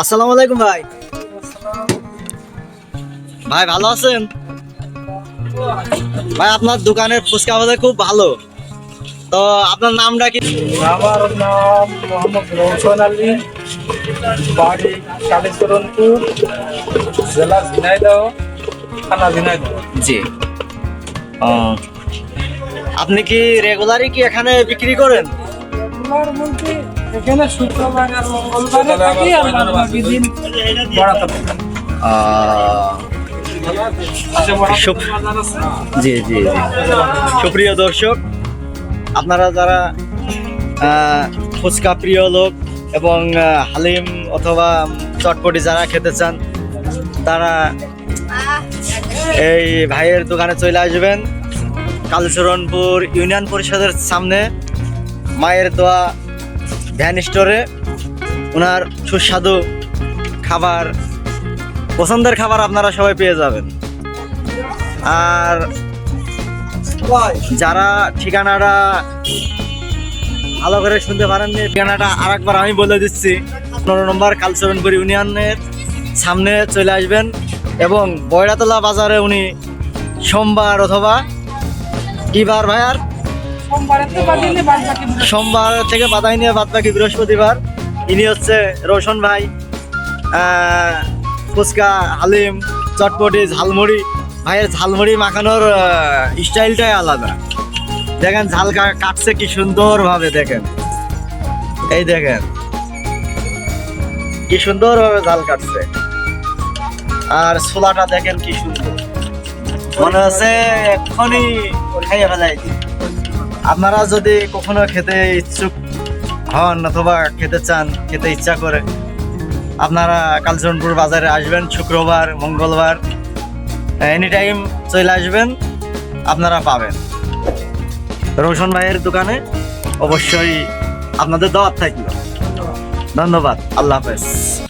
আসসালামু আলাইকুম ভাই। ভাই ভালো আছেন? ভাই আপনার দোকানের ফুচকা বাজার খুব ভালো। তো আপনার নামটা কি? আমার নাম মোহাম্মদ রৌশন আলী বাড়ি কালীচরণপুর জেলা ঝিনাইদহ থানা ঝিনাইদহ। জি। আপনি কি রেগুলারই কি এখানে বিক্রি করেন? বলতে এখানে শুক্রবার আর মঙ্গলবারে থাকি আর বাকি দিন বড়াতে আছে। জি জি সুপ্রিয় দর্শক আপনারা যারা ফুচকা প্রিয় লোক এবং হালিম অথবা চটপটি যারা খেতে চান তারা এই ভাইয়ের দোকানে চলে আসবেন। কালচরণপুর ইউনিয়ন পরিষদের সামনে। মায়ের দোয়া ভ্যান স্টোরে ওনার সুস্বাদু খাবার, পছন্দের খাবার আপনারা সবাই পেয়ে যাবেন। আর যারা ঠিকানাটা ভালো করে শুনতে পারেননি, ঠিকানাটা আর একবার আমি বলে দিচ্ছি। পনেরো নম্বর কালচরণপুর ইউনিয়নের সামনে চলে আসবেন এবং বয়রাতলা বাজারে উনি সোমবার অথবা কি বার ভাই আর সোমবারে থেকে বাদাই নিয়ে বাদ বাকি বৃহস্পতিবার। ইনি হচ্ছে রোশন ভাই ফুচকা, হালিম, চটপটি, ঝালমুড়ি। ভাইয়ের ঝালমুড়ি মাখানোর স্টাইলটাই আলাদা। দেখেন ঝাল কাটছে কি সুন্দর ভাবে দেখেন। এই দেখেন। কি সুন্দর ভাবে ঝাল কাটছে। আর ছোলাটা দেখেন কি সুন্দর। মনে হচ্ছে এক্ষুনি খাইয়ে ফেলাই আপনারা যদি কখনো খেতে ইচ্ছুক হন অথবা খেতে চান, খেতে ইচ্ছা করে, আপনারা কালচরণপুর বাজারে আসবেন, শুক্রবার, মঙ্গলবার এনি টাইম চলে আসবেন, আপনারা পাবেন। রোশন ভাইয়ের দোকানে অবশ্যই আপনাদের দাওয়াত থাকল ধন্যবাদ, আল্লাহ হাফেজ।